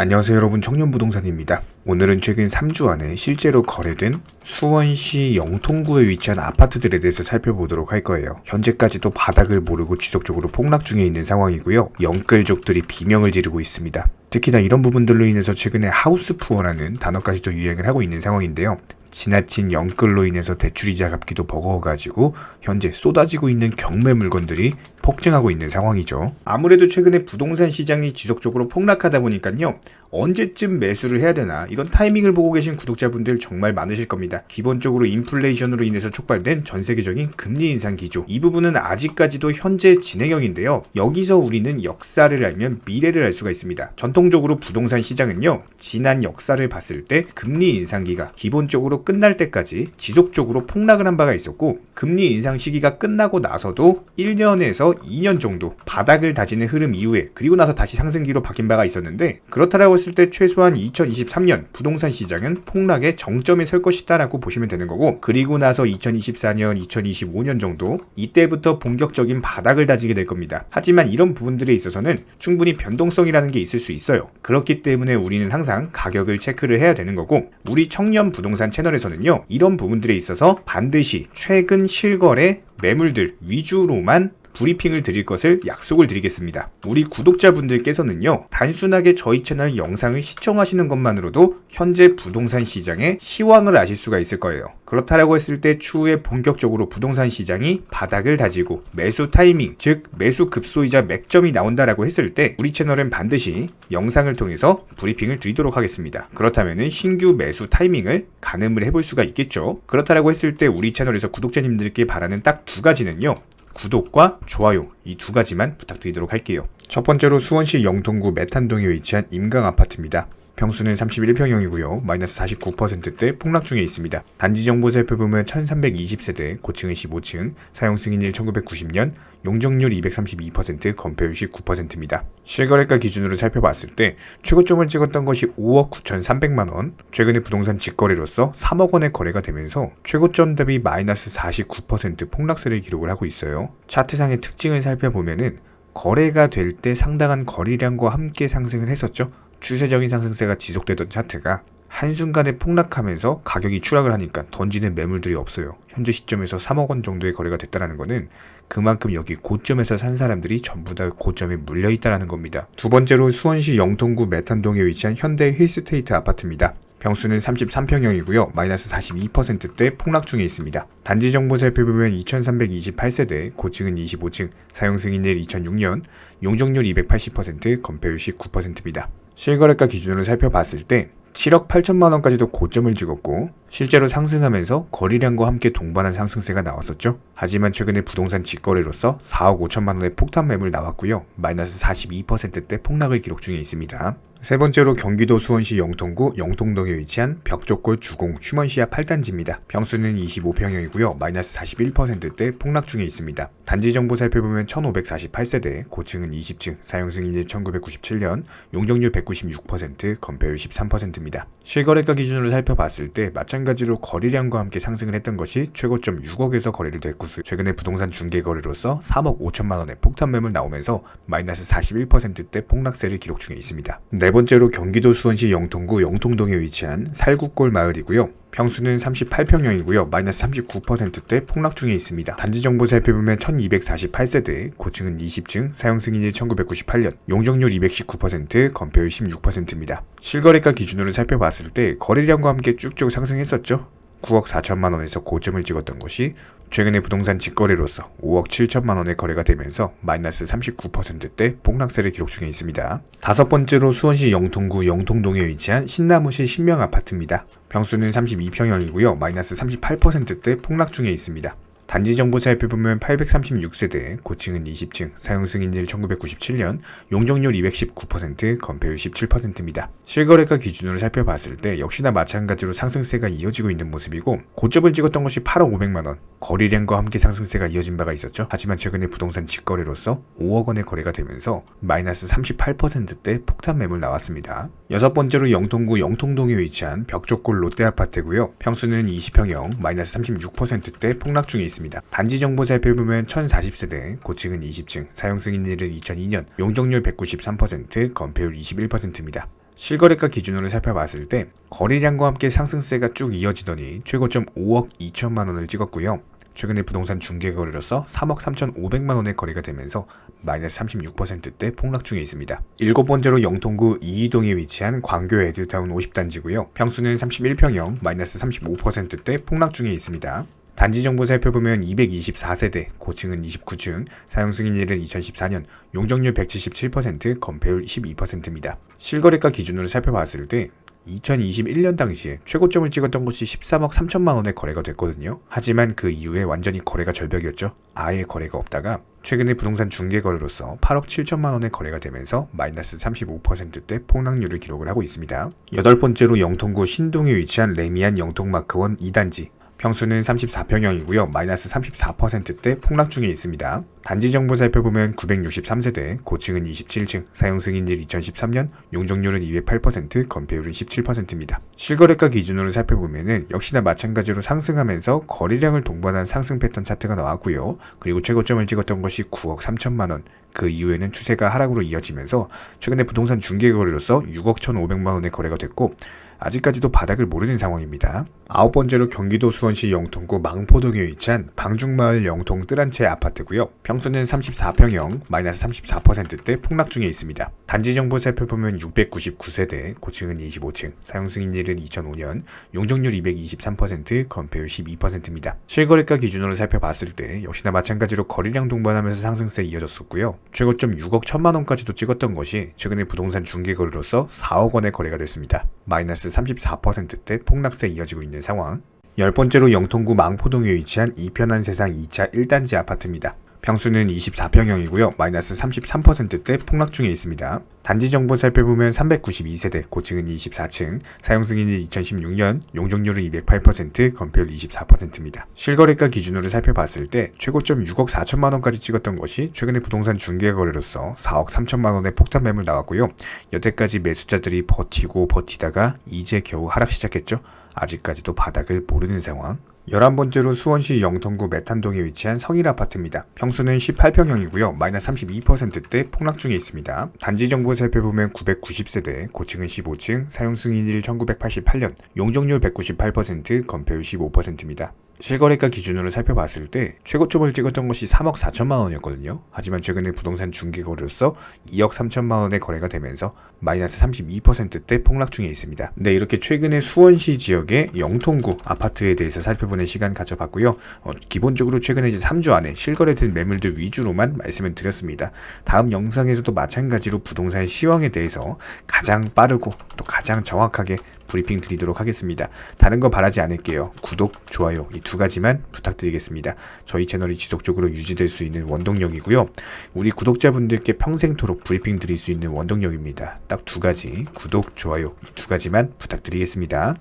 안녕하세요 여러분 청년부동산입니다. 오늘은 최근 3주 안에 실제로 거래된 수원시 영통구에 위치한 아파트들에 대해서 살펴보도록 할 거예요. 현재까지도 바닥을 모르고 지속적으로 폭락 중에 있는 상황이고요. 영끌족들이 비명을 지르고 있습니다. 특히나 이런 부분들로 인해서 최근에 하우스 푸어라는 단어까지도 유행을 하고 있는 상황인데요. 지나친 영끌로 인해서 대출이자 갚기도 버거워가지고 현재 쏟아지고 있는 경매 물건들이 폭증하고 있는 상황이죠. 아무래도 최근에 부동산 시장이 지속적으로 폭락하다 보니까요. 언제쯤 매수를 해야 되나 이런 타이밍을 보고 계신 구독자분들 정말 많으실 겁니다. 기본적으로 인플레이션으로 인해서 촉발된 전 세계적인 금리 인상 기조 이 부분은 아직까지도 현재 진행형인데요. 여기서 우리는 역사를 알면 미래를 알 수가 있습니다. 전통적으로 부동산 시장은요. 지난 역사를 봤을 때 금리 인상기가 기본적으로 끝날 때까지 지속적으로 폭락을 한 바가 있었고 금리 인상 시기가 끝나고 나서도 1년에서 2년 정도 바닥을 다지는 흐름 이후에 그리고 나서 다시 상승기로 바뀐 바가 있었는데 그렇다라고 했을 때 최소한 2023년 부동산 시장은 폭락의 정점에 설 것이다라고 보시면 되는 거고 그리고 나서 2024년, 2025년 정도 이때부터 본격적인 바닥을 다지게 될 겁니다. 하지만 이런 부분들에 있어서는 충분히 변동성이라는 게 있을 수 있어요. 그렇기 때문에 우리는 항상 가격을 체크를 해야 되는 거고 우리 청년 부동산 채널에서는요 이런 부분들에 있어서 반드시 최근 실거래 매물들 위주로만 브리핑을 드릴 것을 약속을 드리겠습니다. 우리 구독자분들께서는요, 단순하게 저희 채널 영상을 시청하시는 것만으로도 현재 부동산 시장의 시황을 아실 수가 있을 거예요. 그렇다라고 했을 때 추후에 본격적으로 부동산 시장이 바닥을 다지고 매수 타이밍, 즉 매수 급소이자 맥점이 나온다라고 했을 때 우리 채널은 반드시 영상을 통해서 브리핑을 드리도록 하겠습니다. 그렇다면 신규 매수 타이밍을 가늠을 해볼 수가 있겠죠. 그렇다라고 했을 때 우리 채널에서 구독자님들께 바라는 딱 두 가지는요. 구독과 좋아요 이 두 가지만 부탁드리도록 할게요. 첫 번째로 수원시 영통구 메탄동에 위치한 임강 아파트입니다. 평수는 31평형이고요. 마이너스 49%대 폭락 중에 있습니다. 단지 정보 살펴보면 1320세대, 고층은 15층, 사용 승인일 1990년, 용적률 232%, 건폐율 19%입니다. 실거래가 기준으로 살펴봤을 때 최고점을 찍었던 것이 5억 9,300만 원, 최근에 부동산 직거래로서 3억 원의 거래가 되면서 최고점 대비 마이너스 49% 폭락세를 기록을 하고 있어요. 차트상의 특징을 살펴보면은 거래가 될 때 상당한 거래량과 함께 상승을 했었죠. 추세적인 상승세가 지속되던 차트가 한순간에 폭락하면서 가격이 추락을 하니까 던지는 매물들이 없어요. 현재 시점에서 3억 원 정도의 거래가 됐다는 것은 그만큼 여기 고점에서 산 사람들이 전부 다 고점에 물려 있다는 겁니다. 두 번째로 수원시 영통구 메탄동에 위치한 현대 힐스테이트 아파트입니다. 평수는 33평형이고요. 마이너스 42%대 폭락 중에 있습니다. 단지 정보 살펴보면 2328세대, 고층은 25층, 사용 승인일 2006년, 용적률 280%, 건폐율 19%입니다. 실거래가 기준으로 살펴봤을 때 7억 8천만 원까지도 고점을 찍었고 실제로 상승하면서 거래량과 함께 동반한 상승세가 나왔었죠. 하지만 최근에 부동산 직거래로서 4억 5천만 원의 폭탄 매물 나왔고요. 마이너스 42%대 폭락을 기록 중에 있습니다. 세 번째로 경기도 수원시 영통구 영통동에 위치한 벽조골 주공 휴먼시아 8단지입니다. 평수는 25평형이고요. 마이너스 41%대 폭락 중에 있습니다. 단지 정보 살펴보면 1548세대, 고층은 20층, 사용 승인일 1997년, 용적률 196%, 건폐율 13% 입니다. 실거래가 기준으로 살펴봤을 때 마찬가지로 거래량과 함께 상승을 했던 것이 최고점 6억에서 거래를 됐고 최근에 부동산 중개 거래로서 3억 5천만 원의 폭탄 매물 나오면서 마이너스 41%대 폭락세를 기록 중에 있습니다. 네 번째로 경기도 수원시 영통구 영통동에 위치한 살구골 마을이고요. 평수는 38평형이고요. 마이너스 39%대 폭락 중에 있습니다. 단지 정보 살펴보면 1248세대, 고층은 20층, 사용 승인일 1998년, 용적률 219%, 건폐율 16%입니다. 실거래가 기준으로 살펴봤을 때 거래량과 함께 쭉쭉 상승했었죠. 9억 4천만 원에서 고점을 찍었던 것이 최근에 부동산 직거래로서 5억 7천만 원의 거래가 되면서 마이너스 39%대 폭락세를 기록 중에 있습니다. 다섯 번째로 수원시 영통구 영통동에 위치한 신나무시 신명 아파트입니다. 평수는 32평형이고요. 마이너스 38%대 폭락 중에 있습니다. 단지 정보 살펴보면 836세대, 고층은 20층, 사용 승인일 1997년, 용적률 219%, 건폐율 17%입니다. 실거래가 기준으로 살펴봤을 때 역시나 마찬가지로 상승세가 이어지고 있는 모습이고 고점을 찍었던 것이 8억 500만 원, 거래량과 함께 상승세가 이어진 바가 있었죠. 하지만 최근에 부동산 직거래로서 5억 원의 거래가 되면서 마이너스 38%대 폭탄 매물 나왔습니다. 여섯 번째로 영통구 영통동에 위치한 벽조골 롯데아파트고요. 평수는 20평형, 마이너스 36%대 폭락 중에 있습니다. 단지 정보 살펴보면 1040세대, 고층은 20층, 사용 승인일은 2002년, 용적률 193%, 건폐율 21%입니다. 실거래가 기준으로 살펴봤을 때 거래량과 함께 상승세가 쭉 이어지더니 최고점 5억 2천만 원을 찍었고요. 최근에 부동산 중개 거래로서 3억 3,500만 원의 거래가 되면서 마이너스 36%대 폭락 중에 있습니다. 일곱 번째로 영통구 이이동에 위치한 광교 에드타운 50단지고요. 평수는 31평형 마이너스 35%대 폭락 중에 있습니다. 단지 정보 살펴보면 224세대, 고층은 29층, 사용 승인일은 2014년, 용적률 177%, 건폐율 12%입니다. 실거래가 기준으로 살펴봤을 때 2021년 당시에 최고점을 찍었던 곳이 13억 3천만 원의 거래가 됐거든요. 하지만 그 이후에 완전히 거래가 절벽이었죠. 아예 거래가 없다가 최근에 부동산 중개 거래로서 8억 7천만 원의 거래가 되면서 마이너스 35%대 폭락률을 기록을 하고 있습니다. 여덟 번째로 영통구 신동에 위치한 레미안 영통마크원 2단지 평수는 34평형이고요. 마이너스 34%대 폭락 중에 있습니다. 단지 정보 살펴보면 963세대, 고층은 27층, 사용 승인일 2013년, 용적률은 208%, 건폐율은 17%입니다. 실거래가 기준으로 살펴보면은 역시나 마찬가지로 상승하면서 거래량을 동반한 상승 패턴 차트가 나왔고요. 그리고 최고점을 찍었던 것이 9억 3천만 원. 그 이후에는 추세가 하락으로 이어지면서 최근에 부동산 중개 거래로서 6억 1,500만 원의 거래가 됐고 아직까지도 바닥을 모르는 상황입니다. 아홉 번째로 경기도 수원시 영통구 망포동에 위치한 방중마을 영통 뜰한채 아파트고요. 평수는 34평형, 마이너스 34%대 폭락 중에 있습니다. 단지 정보 살펴보면 699세대, 고층은 25층, 사용 승인일은 2005년, 용적률 223%, 건폐율 12%입니다. 실거래가 기준으로 살펴봤을 때 역시나 마찬가지로 거래량 동반하면서 상승세 이어졌었고요. 최고점 6억 1천만 원까지도 찍었던 것이 최근에 부동산 중개 거래로서 4억 원의 거래가 됐습니다. 마이너스 34%대 폭락세 이어지고 있는 상황. 열 번째로 영통구 망포동에 위치한 이편한 세상 2차 1단지 아파트입니다. 평수는 24평형이고요. 마이너스 33%대 폭락 중에 있습니다. 단지 정보 살펴보면 392세대, 고층은 24층, 사용 승인이 2016년, 용적률은 208%, 건폐율 24%입니다. 실거래가 기준으로 살펴봤을 때 최고점 6억 4천만 원까지 찍었던 것이 최근에 부동산 중개 거래로서 4억 3천만 원의 폭탄 매물 나왔고요. 여태까지 매수자들이 버티고 버티다가 이제 겨우 하락 시작했죠. 아직까지도 바닥을 모르는 상황. 11번째로 수원시 영통구 메탄동에 위치한 성일 아파트입니다. 평수는 18평형이고요. 마이너스 32%대 폭락 중에 있습니다. 단지 정보 살펴보면 990세대, 고층은 15층, 사용 승인일 1988년, 용적률 198%, 건폐율 15%입니다. 실거래가 기준으로 살펴봤을 때 최고점을 찍었던 것이 3억 4천만 원이었거든요. 하지만 최근에 부동산 중개 거래로서 2억 3천만 원의 거래가 되면서 마이너스 32%대 폭락 중에 있습니다. 네, 이렇게 최근에 수원시 지역의 영통구 아파트에 대해서 살펴보는 시간 가져봤고요. 어, 기본적으로 최근에 이제 3주 안에 실거래된 매물들 위주로만 말씀을 드렸습니다. 다음 영상에서도 마찬가지로 부동산 시황에 대해서 가장 빠르고 또 가장 정확하게 브리핑 드리도록 하겠습니다. 다른 거 바라지 않을게요. 구독, 좋아요 이 두 가지만 부탁드리겠습니다. 저희 채널이 지속적으로 유지될 수 있는 원동력이고요. 우리 구독자분들께 평생토록 브리핑 드릴 수 있는 원동력입니다. 딱 두 가지 구독, 좋아요 이 두 가지만 부탁드리겠습니다.